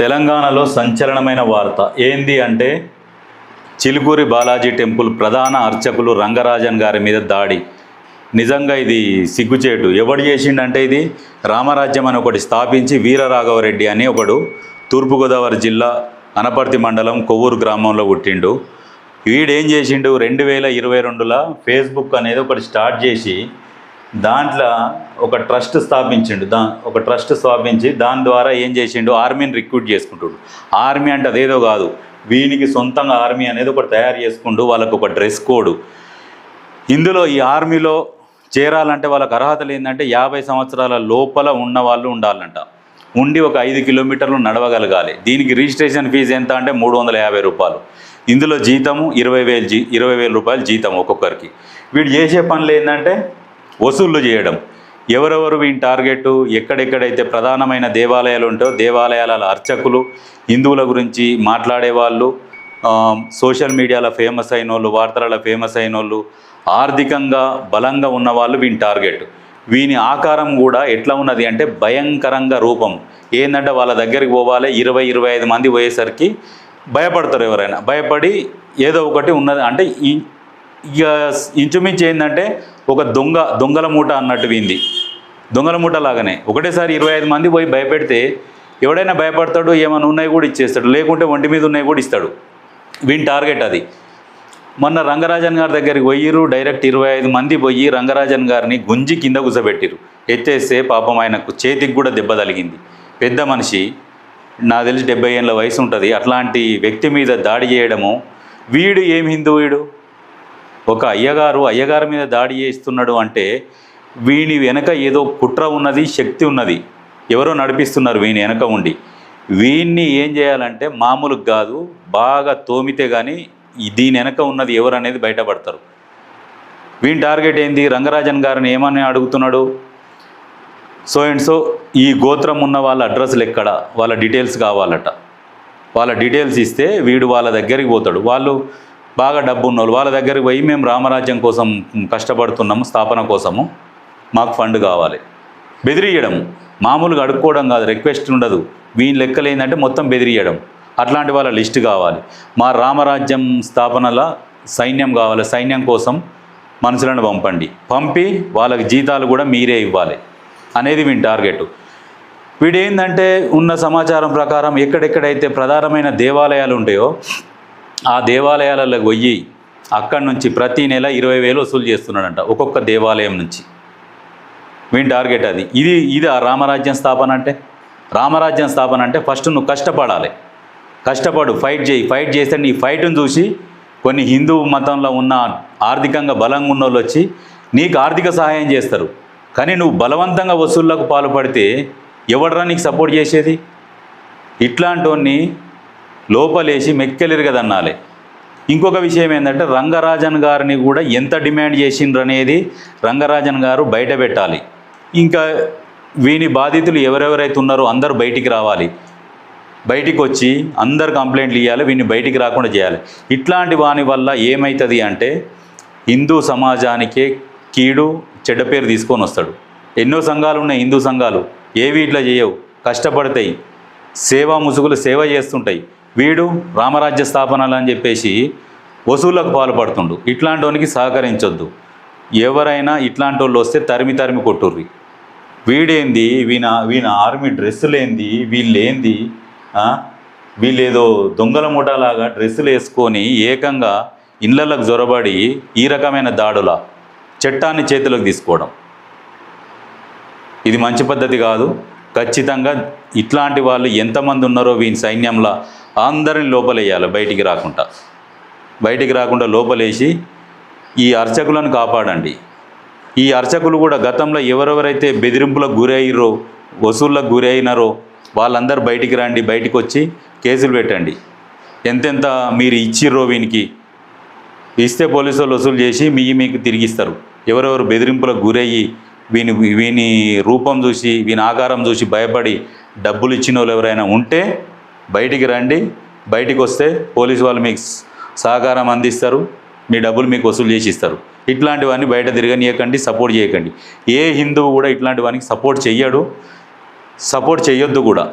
తెలంగాణలో సంచలనమైన వార్త ఏంది అంటే చిలుకూరి బాలాజీ టెంపుల్ ప్రధాన అర్చకులు రంగరాజన్ గారి మీద దాడి. నిజంగా ఇది సిగ్గుచేటు. ఎవడు చేసిండంటే ఇది? రామరాజ్యం అని ఒకటి స్థాపించి వీరరాఘవరెడ్డి అని ఒకడు తూర్పుగోదావరి జిల్లా అనపర్తి మండలం కొవ్వూరు గ్రామంలో పుట్టిండు. వీడేం చేసిండు? రెండు వేల ఇరవై రెండులో ఫేస్బుక్ అనేది ఒకటి స్టార్ట్ చేసి దాంట్లో ఒక ట్రస్ట్ స్థాపించిండు. దా ఒక ట్రస్ట్ స్థాపించి దాని ద్వారా ఏం చేసిండు? ఆర్మీని రిక్రూట్ చేసుకుంటాడు. ఆర్మీ అంటే అదేదో కాదు. వీనికి సొంతంగా ఆర్మీ అనేది ఒకటి తయారు చేసుకుంటూ వాళ్ళకు ఒక డ్రెస్ కోడ్. ఇందులో ఈ ఆర్మీలో చేరాలంటే వాళ్ళకి అర్హతలు ఏంటంటే యాభై సంవత్సరాల లోపల ఉన్న వాళ్ళు ఉండాలంట. ఉండి ఒక ఐదు కిలోమీటర్లు నడవగలగాలి. దీనికి రిజిస్ట్రేషన్ ఫీజు ఎంత అంటే మూడు వందల యాభై రూపాయలు. ఇందులో జీతము ఇరవై వేలు జీ ఇరవై వేల రూపాయలు జీతం ఒక్కొక్కరికి. వీడు చేసే పనులు ఏంటంటే వసూళ్ళు చేయడం. ఎవరెవరు వీని టార్గెట్ ఎక్కడెక్కడైతే ప్రధానమైన దేవాలయాలు ఉంటాయో దేవాలయాల అర్చకులు హిందువుల గురించి మాట్లాడే వాళ్ళు సోషల్ మీడియాలో ఫేమస్ అయిన వాళ్ళు వార్తలలో ఫేమస్ అయిన వాళ్ళు ఆర్థికంగా బలంగా ఉన్నవాళ్ళు వీని టార్గెట్ వీని ఆకారం కూడా ఎట్లా ఉన్నది అంటే భయంకరంగా రూపం. ఏంటంటే వాళ్ళ దగ్గరికి పోవాలి ఇరవై ఇరవై ఐదు మంది పోయేసరికి భయపడతారు ఎవరైనా. భయపడి ఏదో ఒకటి ఉన్నది అంటే ఈ- ఇక ఇంచుమించు ఏంటంటే ఒక దొంగ దొంగల మూట అన్నట్టు వింది. దొంగల మూట లాగానే. ఒకటేసారి ఇరవై ఐదు మంది పోయి భయపెడితే ఎవడైనా భయపడతాడు ఏమైనా ఉన్నాయి కూడా ఇచ్చేస్తాడు. లేకుంటే ఒంటి మీద ఉన్నాయి కూడా ఇస్తాడు. వీని టార్గెట్ అది. మొన్న రంగరాజన్ గారి దగ్గరికి పోయిరు డైరెక్ట్ ఇరవై ఐదు మంది పోయి రంగరాజన్ గారిని గుంజి కింద కూసబెట్టిరు ఎత్తేస్తే పాపం ఆయనకు చేతికి కూడా దెబ్బ తలిగింది పెద్ద మనిషి నాకు తెలిసి డెబ్బై ఏళ్ళ వయసు ఉంటుంది. అట్లాంటి వ్యక్తి మీద దాడి చేయడము వీడు ఏం హిందువుడు ఒక అయ్యగారు అయ్యగారి మీద దాడి చేస్తున్నాడు అంటే వీని వెనక ఏదో కుట్ర ఉన్నది శక్తి ఉన్నది. ఎవరో నడిపిస్తున్నారు వీని వెనక ఉండి. వీన్ని ఏం చేయాలంటే మామూలుగా కాదు బాగా తోమితే కానీ దీని వెనక ఉన్నది ఎవరు అనేది బయటపడతారు. వీని టార్గెట్ ఏంది? రంగరాజన్ గారిని ఏమని అడుగుతున్నాడు? సో అండ్ సో ఈ గోత్రం ఉన్న వాళ్ళ అడ్రస్లు ఎక్కడ వాళ్ళ డీటెయిల్స్ కావాలట. వాళ్ళ డీటెయిల్స్ ఇస్తే వీడు వాళ్ళ దగ్గరికి పోతాడు. వాళ్ళు బాగా డబ్బు ఉన్నోళ్ళు వాళ్ళ దగ్గరికి పోయి మేము రామరాజ్యం కోసం కష్టపడుతున్నాము స్థాపన కోసము. మాకు ఫండ్ కావాలి. బెదిరియడం. మామూలుగా అడుక్కోవడం కాదు రిక్వెస్ట్ ఉండదు. వీని లెక్కలు ఏంటంటే మొత్తం బెదిరియడం. అట్లాంటి వాళ్ళ లిస్ట్ కావాలి. మా రామరాజ్యం స్థాపనల సైన్యం కావాలి. సైన్యం కోసం మనుషులను పంపండి. పంపి వాళ్ళకి జీతాలు కూడా మీరే ఇవ్వాలి. అనేది మీ టార్గెట్. వీడేందంటే ఉన్న సమాచారం ప్రకారం ఎక్కడెక్కడైతే ప్రధానమైన దేవాలయాలు ఉంటాయో ఆ దేవాలయాలలో పోయి అక్కడి నుంచి ప్రతి నెల ఇరవై వేలు వసూలు చేస్తున్నాడంట ఒక్కొక్క దేవాలయం నుంచి. వీని టార్గెట్ అది. ఇది ఇది ఆ రామరాజ్యం స్థాపన అంటే? రామరాజ్యం స్థాపన అంటే ఫస్ట్ నువ్వు కష్టపడాలి. కష్టపడు ఫైట్ చేయి. ఫైట్ చేస్తే నీ ఫైట్ను చూసి కొన్ని హిందూ మతంలో ఉన్న ఆర్థికంగా బలంగా ఉన్న వాళ్ళు వచ్చి నీకు ఆర్థిక సహాయం చేస్తారు. కానీ నువ్వు బలవంతంగా వసూళ్ళకు పాల్పడితే ఎవడరా నీకు సపోర్ట్ చేసేది? ఇట్లాంటి లోపలేసి మెక్కెలిరు కదన్నాలి ఇంకొక విషయం ఏంటంటే రంగరాజన్ గారిని కూడా ఎంత డిమాండ్ చేసిండ్రు అనేది రంగరాజన్ గారు బయట పెట్టాలి. ఇంకా వీని బాధితులు ఎవరెవరైతే ఉన్నారో అందరూ బయటికి రావాలి. బయటికి వచ్చి అందరు కంప్లైంట్లు ఇవ్వాలి వీడిని బయటికి రాకుండా చేయాలి. ఇట్లాంటి వాని వల్ల ఏమవుతుంది అంటే హిందూ సమాజానికే కీడు చెడ్డ పేరు తీసుకొని వస్తాడు. ఎన్నో సంఘాలు ఉన్నాయి హిందూ సంఘాలు. ఏవి ఇట్లా చేయవు. కష్టపడతాయి. సేవా ముసుగులు సేవ చేస్తుంటాయి. వీడు రామరాజ్య స్థాపనలు అని చెప్పేసి వసూళ్ళకు పాల్పడుతుండు. ఇట్లాంటి సహకరించొద్దు. ఎవరైనా ఇట్లాంటి వాళ్ళు వస్తే తరిమి తరిమి కొట్టుర్రి. వీడేంది? వీణ వీణ ఆర్మీ డ్రెస్సులేంది? వీళ్ళేంది? వీళ్ళేదో దొంగల ముఠాలాగా డ్రెస్సులు వేసుకొని ఏకంగా ఇళ్ళలకు జొరబడి ఈ రకమైన దాడుల చట్టాన్ని చేతిలోకి తీసుకోవడం. ఇది మంచి పద్ధతి కాదు. ఖచ్చితంగా ఇట్లాంటి వాళ్ళు ఎంతమంది ఉన్నారో వీని సైన్యంలో అందరిని లోపలేయాలి బయటికి రాకుండా. బయటికి రాకుండా లోపలేసి ఈ అర్చకులను కాపాడండి. ఈ అర్చకులు కూడా గతంలో ఎవరెవరైతే బెదిరింపులకు గురయ్యారో వసూళ్ళకు గురైనారో వాళ్ళందరూ బయటికి రండి బయటికి వచ్చి కేసులు పెట్టండి. ఎంతెంత మీరు ఇచ్చిర్రో వీనికి? ఇస్తే పోలీసు వాళ్ళు వసూలు చేసి మీ మీకు తిరిగిస్తారు. ఎవరెవరు బెదిరింపులకు గురయ్యి వీని వీని రూపం చూసి వీని ఆకారం చూసి భయపడి డబ్బులు ఇచ్చిన వాళ్ళు ఎవరైనా ఉంటే బయటికి రండి. బయటికి వస్తే పోలీసు వాళ్ళు మీకు సహకారం అందిస్తారు. మీ డబ్బులు మీకు వసూలు చేసి ఇస్తారు. ఇట్లాంటివన్నీ బయట తిరగనీయకండి సపోర్ట్ చేయకండి. ఏ హిందువు కూడా ఇట్లాంటి సపోర్ట్ చెయ్యడు. సపోర్ట్ చేయొద్దు కూడా.